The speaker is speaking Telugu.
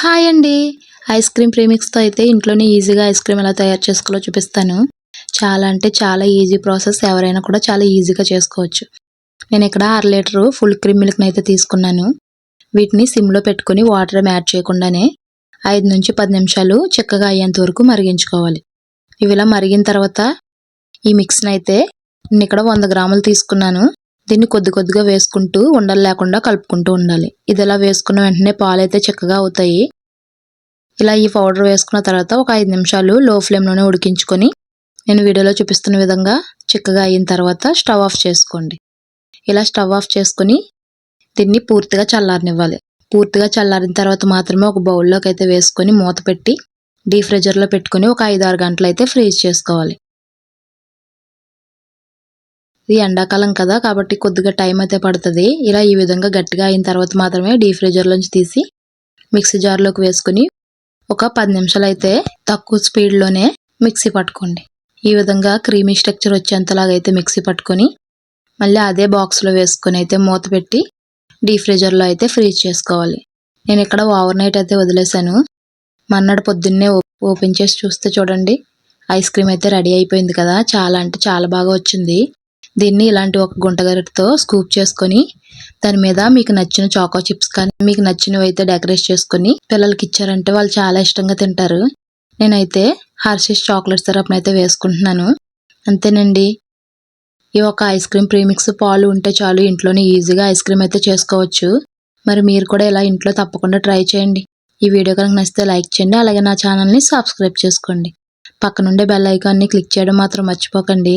హాయ్ అండి. ఐస్ క్రీమ్ ప్రీమిక్స్తో అయితే ఇంట్లోనే ఈజీగా ఐస్ క్రీమ్ ఎలా తయారు చేసుకోవాలో చూపిస్తాను. చాలా అంటే చాలా ఈజీ ప్రాసెస్. ఎవరైనా కూడా చాలా ఈజీగా చేసుకోవచ్చు. నేను ఇక్కడ అర లీటరు ఫుల్ క్రీమ్ మిల్క్ని అయితే తీసుకున్నాను. వీటిని సిమ్లో పెట్టుకుని వాటర్ యాడ్ చేయకుండానే ఐదు నుంచి పది నిమిషాలు చిక్కగా అయ్యేంత వరకు మరిగించుకోవాలి. ఇవి ఇలా మరిగిన తర్వాత ఈ మిక్స్ని అయితే నేను ఇక్కడ వంద గ్రాములు తీసుకున్నాను. దీన్ని కొద్ది కొద్దిగా వేసుకుంటూ ఉండలు లేకుండా కలుపుకుంటూ ఉండాలి. ఇది ఇలా వేసుకున్న వెంటనే పాలు అయితే చిక్కగా అవుతాయి. ఇలా ఈ పౌడర్ వేసుకున్న తర్వాత ఒక ఐదు నిమిషాలు లో ఫ్లేమ్లోనే ఉడికించుకొని నేను వీడియోలో చూపిస్తున్న విధంగా చిక్కగా అయిన తర్వాత స్టవ్ ఆఫ్ చేసుకోండి. ఇలా స్టవ్ ఆఫ్ చేసుకుని దీన్ని పూర్తిగా చల్లారనివ్వాలి. పూర్తిగా చల్లారిన తర్వాత మాత్రమే ఒక బౌల్లోకి అయితే వేసుకొని మూత పెట్టి డీ ఫ్రిజర్లో పెట్టుకొని ఒక ఐదు ఆరు గంటలు అయితే ఫ్రీజ్ చేసుకోవాలి. ఇది ఎండాకాలం కదా కాబట్టి కొద్దిగా టైం అయితే పడుతుంది. ఇలా ఈ విధంగా గట్టిగా అయిన తర్వాత మాత్రమే డీ ఫ్రిజర్లోంచి తీసి మిక్సీ జార్లోకి వేసుకుని ఒక పది నిమిషాలు అయితే తక్కువ స్పీడ్లోనే మిక్సీ పట్టుకోండి. ఈ విధంగా క్రీమీ స్ట్రక్చర్ వచ్చేంతలాగా అయితే మిక్సీ పట్టుకొని మళ్ళీ అదే బాక్స్లో వేసుకొని అయితే మూత పెట్టి డీ ఫ్రిజర్లో అయితే ఫ్రీజ్ చేసుకోవాలి. నేను ఇక్కడ ఓవర్ నైట్ అయితే వదిలేశాను. మన్నాడు పొద్దున్నే ఓపెన్ చేసి చూస్తే చూడండి ఐస్ క్రీమ్ అయితే రెడీ అయిపోయింది కదా చాలా అంటే చాలా బాగా వచ్చింది. దీన్ని ఇలాంటి ఒక గుంటగరిటతో స్కూప్ చేసుకొని దాని మీద మీకు నచ్చిన చాకో చిప్స్ కానీ మీకు నచ్చినవి అయితే డెకరేట్ చేసుకొని పిల్లలకి ఇచ్చారంటే వాళ్ళు చాలా ఇష్టంగా తింటారు. నేనైతే హర్షిస్ చాక్లెట్ సిరప్ని అయితే వేసుకుంటున్నాను. అంతేనండి. ఈ ఒక ఐస్ క్రీమ్ ప్రీమిక్స్ పాలు ఉంటే చాలు ఇంట్లోనే ఈజీగా ఐస్ క్రీమ్ అయితే చేసుకోవచ్చు. మరి మీరు కూడా ఇలా ఇంట్లో తప్పకుండా ట్రై చేయండి. ఈ వీడియో కనుక నచ్చితే లైక్ చేయండి అలాగే నా ఛానల్ని సబ్స్క్రైబ్ చేసుకోండి. పక్కనుండే బెల్ ఐకాన్ని క్లిక్ చేయడం మాత్రం మర్చిపోకండి.